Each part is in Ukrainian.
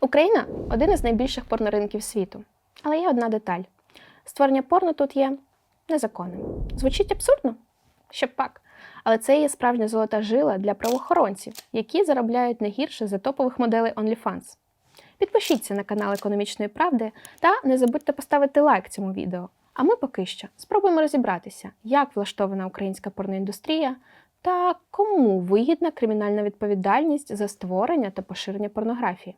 Україна один із найбільших порноринків світу. Але є одна деталь: створення порно тут є незаконним. Звучить абсурдно? Ще пак. Але це є справжня золота жила для правоохоронців, які заробляють не гірше за топових моделей OnlyFans. Підпишіться на канал Економічної правди та не забудьте поставити лайк цьому відео. А ми поки що спробуємо розібратися, як влаштована українська порноіндустрія та кому вигідна кримінальна відповідальність за створення та поширення порнографії.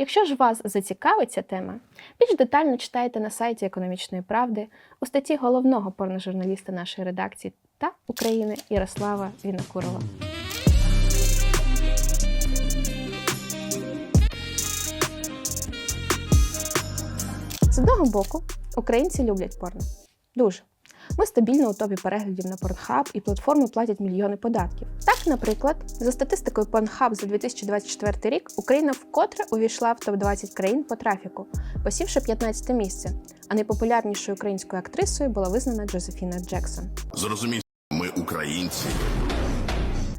Якщо ж вас зацікавить ця тема, більш детально читайте на сайті Економічної правди у статті головного порножурналіста нашої редакції та України Ярослава Вінокурова. З одного боку, українці люблять порно. Дуже. Ми стабільно у топі переглядів на Pornhub і платформи платять мільйони податків. Так, наприклад, за статистикою Pornhub за 2024 рік Україна вкотре увійшла в топ-20 країн по трафіку, посівши 15 місце. А найпопулярнішою українською актрисою була визнана Джозефіна Джексон. Зрозумій, ми українці.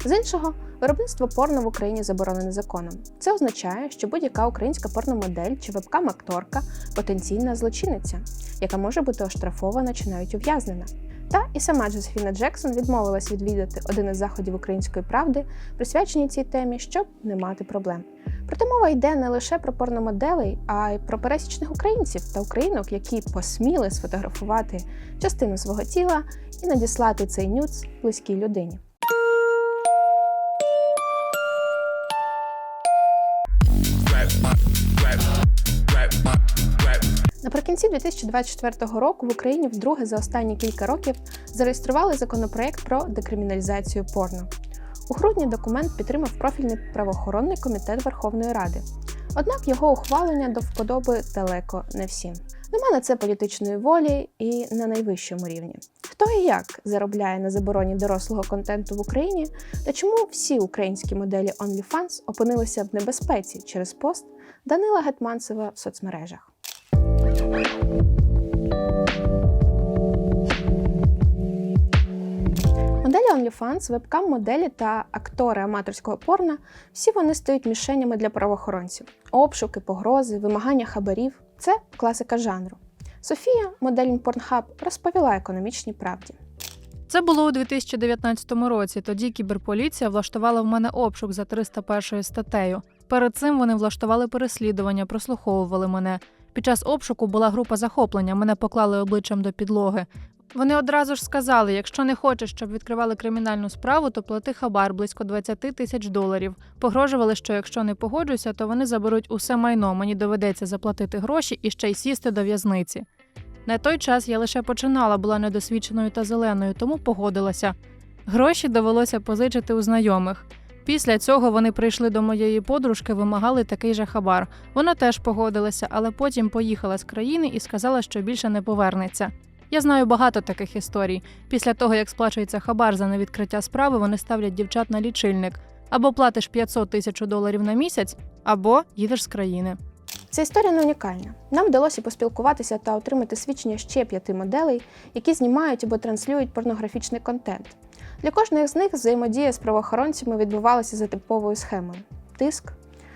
З іншого, виробництво порно в Україні заборонене законом. Це означає, що будь-яка українська порномодель чи вебкам-акторка потенційна злочинниця, яка може бути оштрафована чи навіть ув'язнена. Та і сама Джозефіна Джексон відмовилась відвідати один із заходів української правди, присвячені цій темі, щоб не мати проблем. Проте мова йде не лише про порномоделей, а й про пересічних українців та українок, які посміли сфотографувати частину свого тіла і надіслати цей нюц близькій людині. Наприкінці 2024 року в Україні вдруге за останні кілька років зареєстрували законопроект про декриміналізацію порно. У грудні документ підтримав профільний правоохоронний комітет Верховної Ради. Однак його ухвалення до вподоби далеко не всім. Нема на це політичної волі і на найвищому рівні. Хто і як заробляє на забороні дорослого контенту в Україні, та чому всі українські моделі OnlyFans опинилися в небезпеці через пост Данила Гетманцева в соцмережах. Моделі OnlyFans, вебкам-моделі та актори аматорського порно всі вони стають мішенями для правоохоронців. Обшуки, погрози, вимагання хабарів це класика жанру. Софія, модель Pornhub, розповіла економічній правді. Це було у 2019 році. Тоді кіберполіція влаштувала в мене обшук за 301 статтею. Перед цим вони влаштували переслідування, прослуховували мене. Під час обшуку була група захоплення. Мене поклали обличчям до підлоги. Вони одразу ж сказали: якщо не хочеш, щоб відкривали кримінальну справу, то плати хабар близько 20 тисяч доларів. Погрожували, що якщо не погоджуся, то вони заберуть усе майно. Мені доведеться заплатити гроші і ще й сісти до в'язниці. На той час я лише починала, була недосвідченою та зеленою, тому погодилася. Гроші довелося позичити у знайомих. Після цього вони прийшли до моєї подружки, вимагали такий же хабар. Вона теж погодилася, але потім поїхала з країни і сказала, що більше не повернеться. Я знаю багато таких історій. Після того, як сплачується хабар за невідкриття справи, вони ставлять дівчат на лічильник. Або платиш 500 тисяч доларів на місяць, або їдеш з країни. Ця історія не унікальна. Нам вдалося поспілкуватися та отримати свідчення ще п'яти моделей, які знімають або транслюють порнографічний контент. Для кожної з них взаємодія з правоохоронцями відбувалася за типовою схемою: тиск,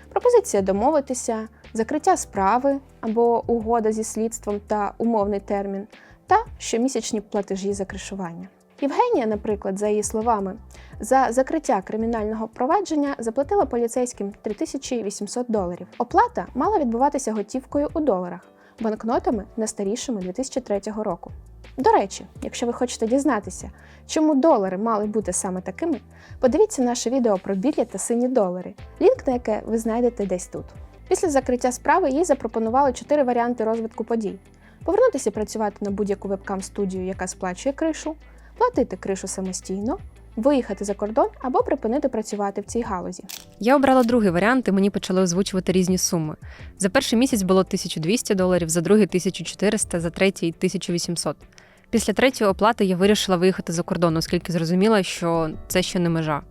пропозиція домовитися, закриття справи або угода зі слідством та умовний термін, та щомісячні платежі за кришування. Євгенія, наприклад, за її словами, за закриття кримінального провадження заплатила поліцейським 3800 доларів. Оплата мала відбуватися готівкою у доларах, банкнотами не старішими 2003 року. До речі, якщо ви хочете дізнатися, чому долари мали бути саме такими, подивіться наше відео про білі та сині долари, лінк на яке ви знайдете десь тут. Після закриття справи їй запропонували чотири варіанти розвитку подій: повернутися працювати на будь-яку вебкам-студію, яка сплачує кришу, платити кришу самостійно, виїхати за кордон або припинити працювати в цій галузі. Я обрала другий варіант, і мені почали озвучувати різні суми. За перший місяць було 1200 доларів, за другий 1400, за третій 1800. Після третьої оплати я вирішила виїхати за кордон, оскільки зрозуміла, що це ще не межа.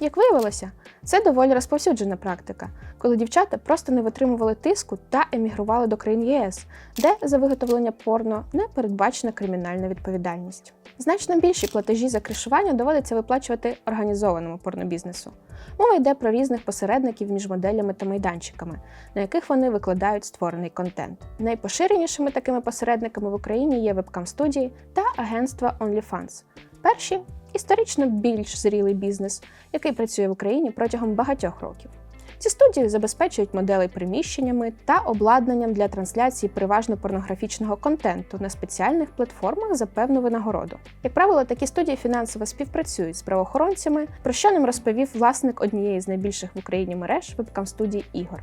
Як виявилося, це доволі розповсюджена практика, коли дівчата просто не витримували тиску та емігрували до країн ЄС, де за виготовлення порно не передбачена кримінальна відповідальність. Значно більші платежі за кришування доводиться виплачувати організованому порнобізнесу. Мова йде про різних посередників між моделями та майданчиками, на яких вони викладають створений контент. Найпоширенішими такими посередниками в Україні є вебкам-студії та агентства OnlyFans. Перші історично більш зрілий бізнес, який працює в Україні протягом багатьох років. Ці студії забезпечують моделей приміщеннями та обладнанням для трансляції переважно порнографічного контенту на спеціальних платформах за певну винагороду. Як правило, такі студії фінансово співпрацюють з правоохоронцями, про що нам розповів власник однієї з найбільших в Україні мереж вебкам студії ігор.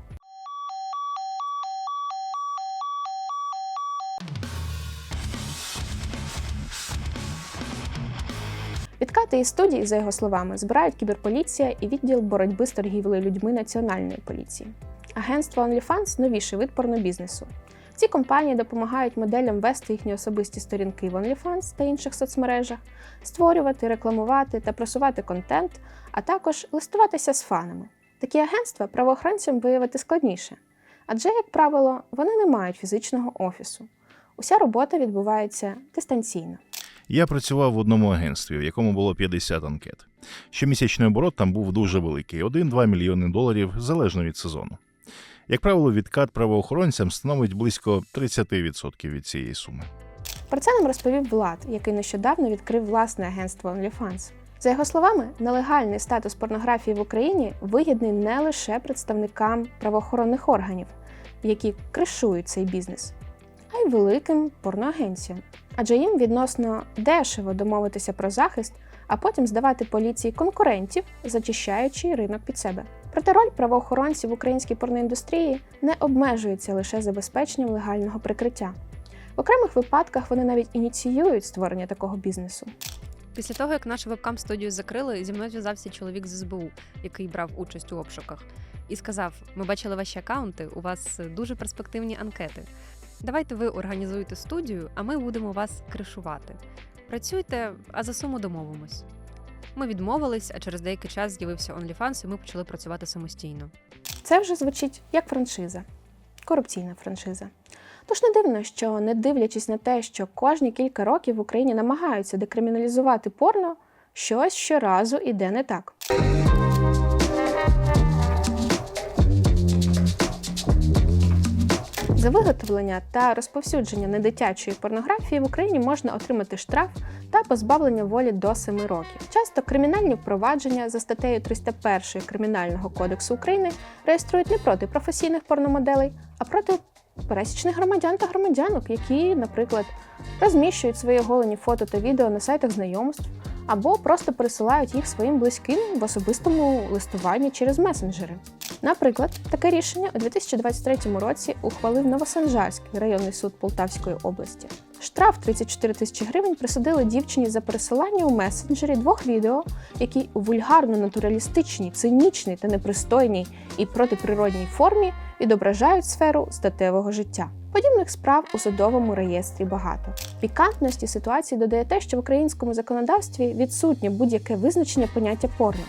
Відкати із студії, за його словами, збирають кіберполіція і відділ боротьби з торгівлею людьми Національної поліції. Агентство OnlyFans – новіший вид порнобізнесу. Ці компанії допомагають моделям вести їхні особисті сторінки в OnlyFans та інших соцмережах, створювати, рекламувати та просувати контент, а також листуватися з фанами. Такі агентства правоохоронцям виявити складніше, адже, як правило, вони не мають фізичного офісу. Уся робота відбувається дистанційно. Я працював в одному агентстві, в якому було 50 анкет. Щомісячний оборот там був дуже великий 1-2 мільйони доларів залежно від сезону. Як правило, відкат правоохоронцям становить близько 30% від цієї суми. Про це нам розповів Влад, який нещодавно відкрив власне агентство OnlyFans. За його словами, нелегальний статус порнографії в Україні вигідний не лише представникам правоохоронних органів, які кришують цей бізнес, й великим порноагенціям. Адже їм відносно дешево домовитися про захист, а потім здавати поліції конкурентів, зачищаючи ринок під себе. Проте роль правоохоронців в українській порноіндустрії не обмежується лише забезпеченням легального прикриття. В окремих випадках вони навіть ініціюють створення такого бізнесу. Після того, як нашу вебкам-студію закрили, зі мною зв'язався чоловік з СБУ, який брав участь у обшуках, і сказав: Ми бачили ваші акаунти, у вас дуже перспективні анкети. Давайте ви організуєте студію, а ми будемо вас кришувати. Працюйте, а за суму домовимось. Ми відмовились, а через деякий час з'явився OnlyFans, і ми почали працювати самостійно. Це вже звучить як франшиза, корупційна франшиза. Тож не дивно, що не дивлячись на те, що кожні кілька років в Україні намагаються декриміналізувати порно, щось щоразу іде не так. За виготовлення та розповсюдження недитячої порнографії в Україні можна отримати штраф та позбавлення волі до 7 років. Часто кримінальні впровадження за статтею 301 Кримінального кодексу України реєструють не проти професійних порномоделей, а проти пересічних громадян та громадянок, які, наприклад, розміщують свої оголені фото та відео на сайтах знайомств або просто пересилають їх своїм близьким в особистому листуванні через месенджери. Наприклад, таке рішення у 2023 році ухвалив Новосанжарський районний суд Полтавської області. Штраф 34 тисячі гривень присудили дівчині за пересилання у месенджері двох відео, які у вульгарно-натуралістичній, цинічній та непристойній і протиприродній формі відображають сферу статевого життя. Подібних справ у судовому реєстрі багато. Пікантності ситуації додає те, що в українському законодавстві відсутнє будь-яке визначення поняття порно.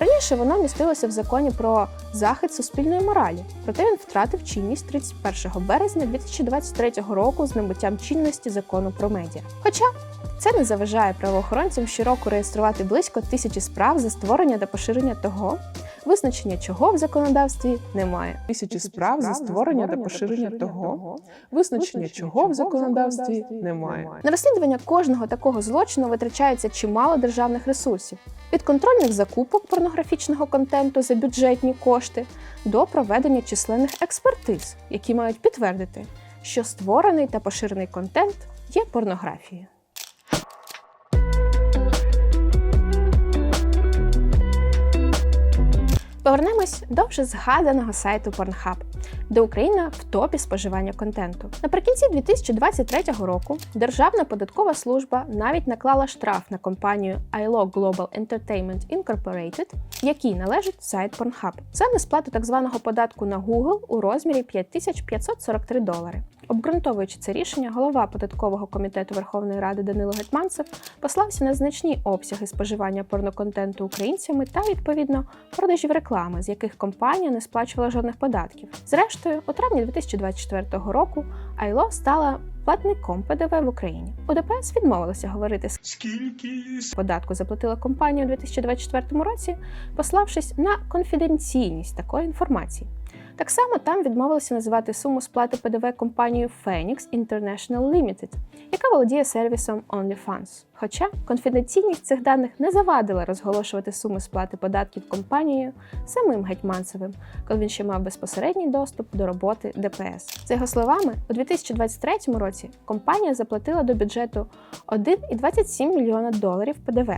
Раніше воно містилося в законі про захист суспільної моралі, проте він втратив чинність 31 березня 2023 року з набуттям чинності закону про медіа. Хоча це не заважає правоохоронцям щороку реєструвати близько тисячі справ за створення та поширення того, визначення чого в законодавстві немає. тисячі справ за створення та поширення того, визначення чого в законодавстві немає. На розслідування кожного такого злочину витрачається чимало державних ресурсів від контрольних закупок порнографічного контенту за бюджетні кошти до проведення численних експертиз, які мають підтвердити, що створений та поширений контент є порнографією. Повернемось до вже згаданого сайту Pornhub, де Україна в топі споживання контенту. Наприкінці 2023 року Державна податкова служба навіть наклала штраф на компанію ILO Global Entertainment Incorporated, якій належить сайт Pornhub, за несплату так званого податку на Google у розмірі 5543 долари. Обґрунтовуючи це рішення, голова податкового комітету Верховної Ради Данило Гетманцев послався на значні обсяги споживання порноконтенту українцями та відповідно продажів реклами, з яких компанія не сплачувала жодних податків. Зрештою, у травні 2024 року Айло стала платником ПДВ в Україні. У ДПС відмовилося говорити Скільки податку заплатила компанія у 2024 році, пославшись на конфіденційність такої інформації. Так само там відмовилися називати суму сплати ПДВ компанією Phoenix International Limited, яка володіє сервісом OnlyFans. Хоча конфіденційність цих даних не завадила розголошувати суми сплати податків компанією самим Гетьманцевим, коли він ще мав безпосередній доступ до роботи ДПС. За його словами, у 2023 році компанія заплатила до бюджету 1,27 мільйона доларів ПДВ.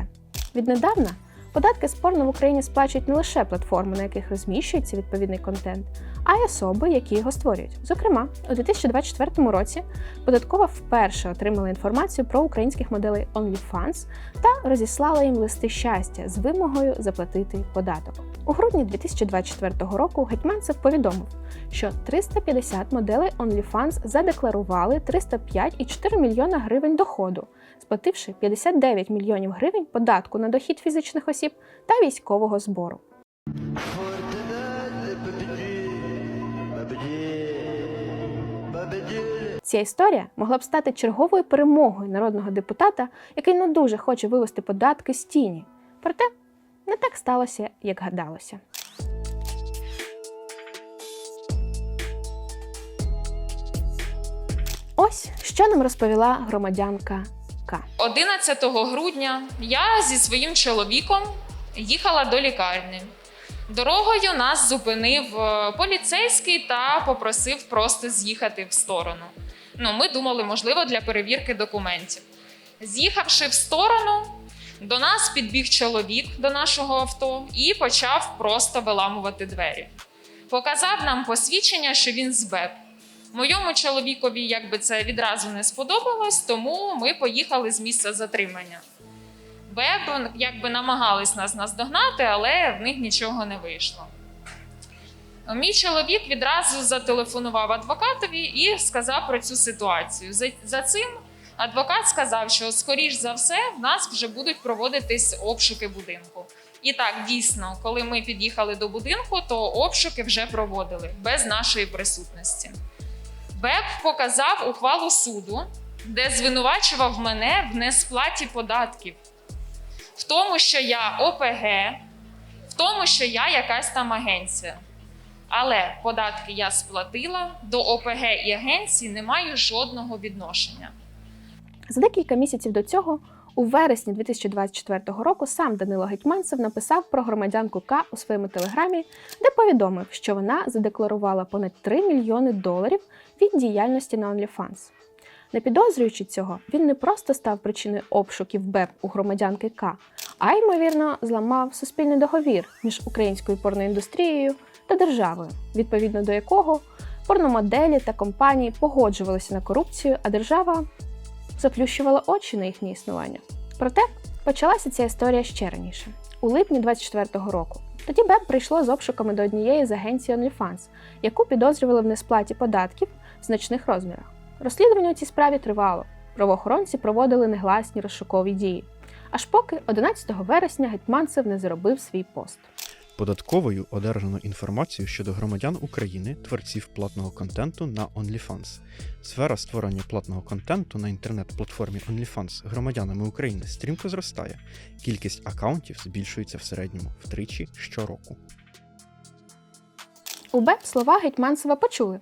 Віднедавна податки спорно в Україні сплачують не лише платформи, на яких розміщується відповідний контент, а й особи, які його створюють. Зокрема, у 2024 році податкова вперше отримала інформацію про українських моделей OnlyFans та розіслала їм листи щастя з вимогою заплатити податок. У грудні 2024 року Гетьманцев повідомив, що 350 моделей OnlyFans задекларували 305,4 мільйона гривень доходу, сплативши 59 мільйонів гривень податку на дохід фізичних осіб та військового збору. Ця історія могла б стати черговою перемогою народного депутата, який не дуже хоче вивести податки з тіні. Проте не так сталося, як гадалося. Ось що нам розповіла громадянка К. 11 грудня я зі своїм чоловіком їхала до лікарні. Дорогою нас зупинив е, поліцейський та попросив просто з'їхати в сторону. Ну, ми думали, можливо, для перевірки документів. З'їхавши в сторону, до нас підбіг чоловік до нашого авто і почав просто виламувати двері. Показав нам посвідчення, що він з БЕП. Моєму чоловікові якби це відразу не сподобалось, тому ми поїхали з місця затримання. БЕП якби намагались нас наздогнати, але в них нічого не вийшло. Мій чоловік відразу зателефонував адвокатові і сказав про цю ситуацію. За, за цим адвокат сказав, що скоріш за все в нас вже будуть проводитись обшуки будинку. І так, дійсно, коли ми під'їхали до будинку, то обшуки вже проводили без нашої присутності. БЕП показав ухвалу суду, де звинувачував мене в несплаті податків, в тому, що я ОПГ, в тому, що я якась там агенція. Але податки я сплатила, до ОПГ і агенції не маю жодного відношення. За декілька місяців до цього, у вересні 2024 року, сам Данило Гетьманцев написав про громадянку К у своєму телеграмі, де повідомив, що вона задекларувала понад 3 мільйони доларів від діяльності на OnlyFans. Не підозрюючи цього, він не просто став причиною обшуків БЕП у громадянки К, а ймовірно зламав суспільний договір між українською порноіндустрією та державою, відповідно до якого порномоделі та компанії погоджувалися на корупцію, а держава заплющувала очі на їхнє існування. Проте почалася ця історія ще раніше, у липні 24-го року. Тоді БЕП прийшло з обшуками до однієї з агенцій OnlyFans, яку підозрювали в несплаті податків в значних розмірах. Розслідування у цій справі тривало. Правоохоронці проводили негласні розшукові дії. Аж поки 11 вересня Гетьманцев не заробив свій пост. Податковою одержано інформацію щодо громадян України, творців платного контенту на OnlyFans. Сфера створення платного контенту на інтернет-платформі OnlyFans громадянами України стрімко зростає. Кількість акаунтів збільшується в середньому втричі щороку. У БЕП слова Гетьманцева почули.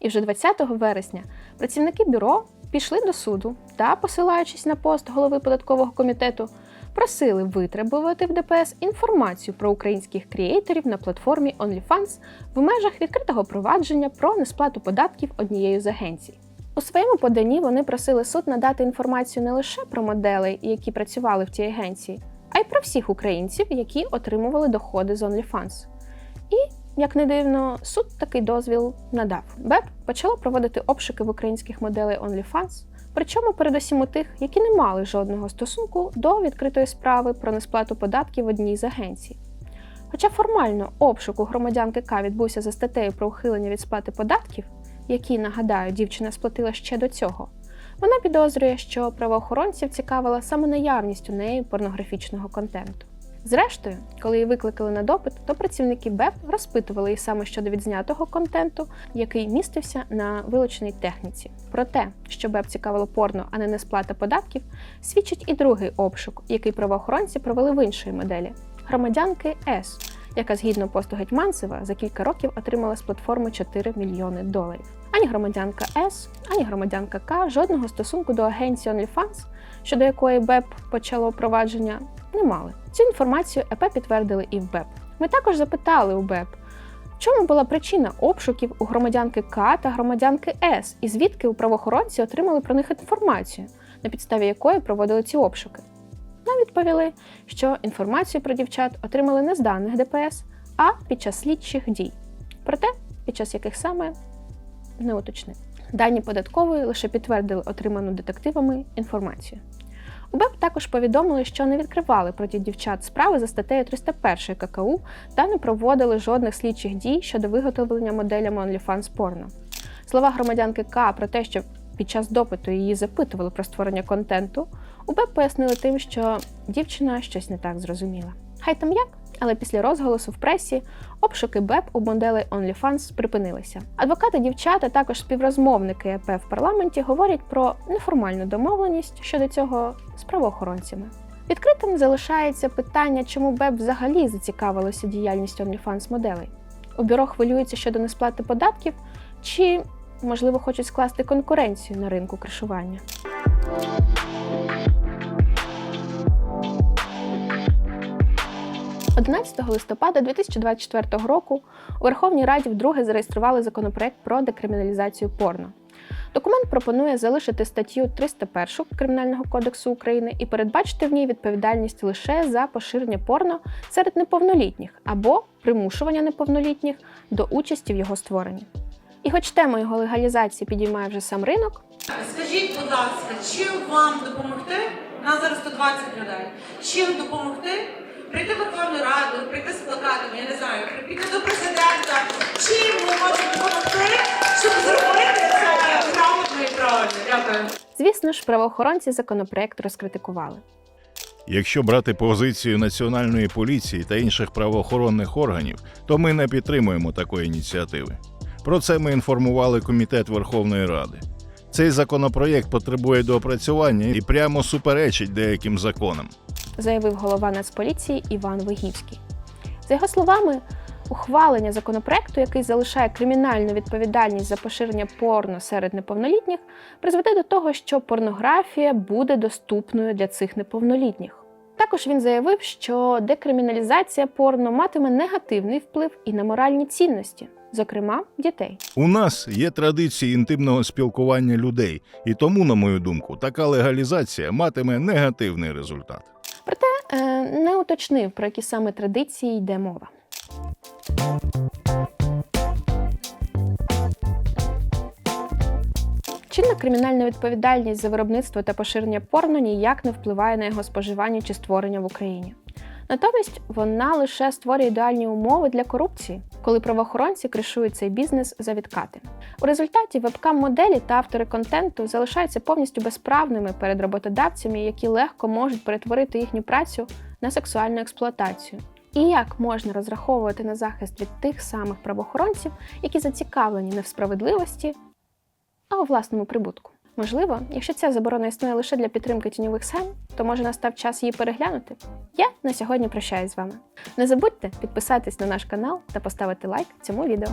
І вже 20 вересня працівники бюро пішли до суду та, посилаючись на пост голови податкового комітету, просили витребувати в ДПС інформацію про українських креаторів на платформі OnlyFans в межах відкритого провадження про несплату податків однією з агенцій. У своєму поданні вони просили суд надати інформацію не лише про моделей, які працювали в тій агенції, а й про всіх українців, які отримували доходи з OnlyFans. І як не дивно, суд такий дозвіл надав. БЕП почало проводити обшуки в українських моделей OnlyFans, причому передусім у тих, які не мали жодного стосунку до відкритої справи про несплату податків в одній з агенцій. Хоча формально обшук у громадянки К відбувся за статтею про ухилення від сплати податків, які, нагадаю, дівчина сплатила ще до цього, вона підозрює, що правоохоронців цікавила саме наявність у неї порнографічного контенту. Зрештою, коли її викликали на допит, то працівники БЕП розпитували її саме щодо відзнятого контенту, який містився на вилученій техніці. Про те, що БЕП цікавило порно, а не несплата податків, свідчить і другий обшук, який правоохоронці провели в іншої моделі громадянки С, яка згідно посту Гетьманцева за кілька років отримала з платформи 4 мільйони доларів. Ані громадянка С, ані громадянка К жодного стосунку до агенції OnlyFans, щодо якої БЕП почало провадження, не мали. Цю інформацію ЕП підтвердили і в БЕП. Ми також запитали у БЕП, в чому була причина обшуків у громадянки К та громадянки С, і звідки у правоохоронці отримали про них інформацію, на підставі якої проводили ці обшуки. Нам відповіли, що інформацію про дівчат отримали не з даних ДПС, а під час слідчих дій. Проте, під час яких саме не уточнив. Дані податкової лише підтвердили отриману детективами інформацію. У БЕП також повідомили, що не відкривали проти дівчат справи за статтею 301 ККУ та не проводили жодних слідчих дій щодо виготовлення моделями OnlyFans порно. Слова громадянки К про те, що під час допиту її запитували про створення контенту, у пояснили тим, що дівчина щось не так зрозуміла. Хай там як, але після розголосу в пресі обшуки БЕП у моделей OnlyFans припинилися. Адвокати дівчата, також співрозмовники ЕП в парламенті, говорять про неформальну домовленість щодо цього з правоохоронцями. Відкритим залишається питання, чому БЕП взагалі зацікавилося діяльністю OnlyFans моделей. У бюро хвилюються щодо несплати податків, чи, можливо, хочуть скласти конкуренцію на ринку кришування. – 11 листопада 2024 року у Верховній Раді вдруге зареєстрували законопроект про декриміналізацію порно. Документ пропонує залишити статтю 301 Кримінального кодексу України і передбачити в ній відповідальність лише за поширення порно серед неповнолітніх або примушування неповнолітніх до участі в його створенні. І хоч тема його легалізації підіймає вже сам ринок, Скажіть, будь ласка, чим вам допомогти? У нас зараз 120 людей. Чим допомогти? Прийти в Верховну Раду, прийти з плакатом, я не знаю, прийти до президента. Чим ми можемо допомогти, щоб зробити це грамотно і правильно? Дякую. звісно ж, правоохоронці законопроект розкритикували. Якщо брати позицію національної поліції та інших правоохоронних органів, то ми не підтримуємо такої ініціативи. Про це ми інформували Комітет Верховної Ради. Цей законопроєкт потребує доопрацювання і прямо суперечить деяким законам. Заявив голова Нацполіції Іван Вигівський. За його словами, ухвалення законопроекту, який залишає кримінальну відповідальність за поширення порно серед неповнолітніх, призведе до того, що порнографія буде доступною для цих неповнолітніх. Також він заявив, що декриміналізація порно матиме негативний вплив і на моральні цінності, зокрема дітей. У нас є традиції інтимного спілкування людей, і тому, на мою думку, така легалізація матиме негативний результат. Проте е, не уточнив, про які саме традиції йде мова. Чинна кримінальна відповідальність за виробництво та поширення порно ніяк не впливає на його споживання чи створення в Україні. Натомість вона лише створює ідеальні умови для корупції, коли правоохоронці кришують цей бізнес за відкати. У результаті вебкам-моделі та автори контенту залишаються повністю безправними перед роботодавцями, які легко можуть перетворити їхню працю на сексуальну експлуатацію. І як можна розраховувати на захист від тих самих правоохоронців, які зацікавлені не в справедливості, а у власному прибутку? Можливо, якщо ця заборона існує лише для підтримки тіньових схем, то може настав час її переглянути. Я на сьогодні прощаюсь з вами. Не забудьте підписатись на наш канал та поставити лайк цьому відео.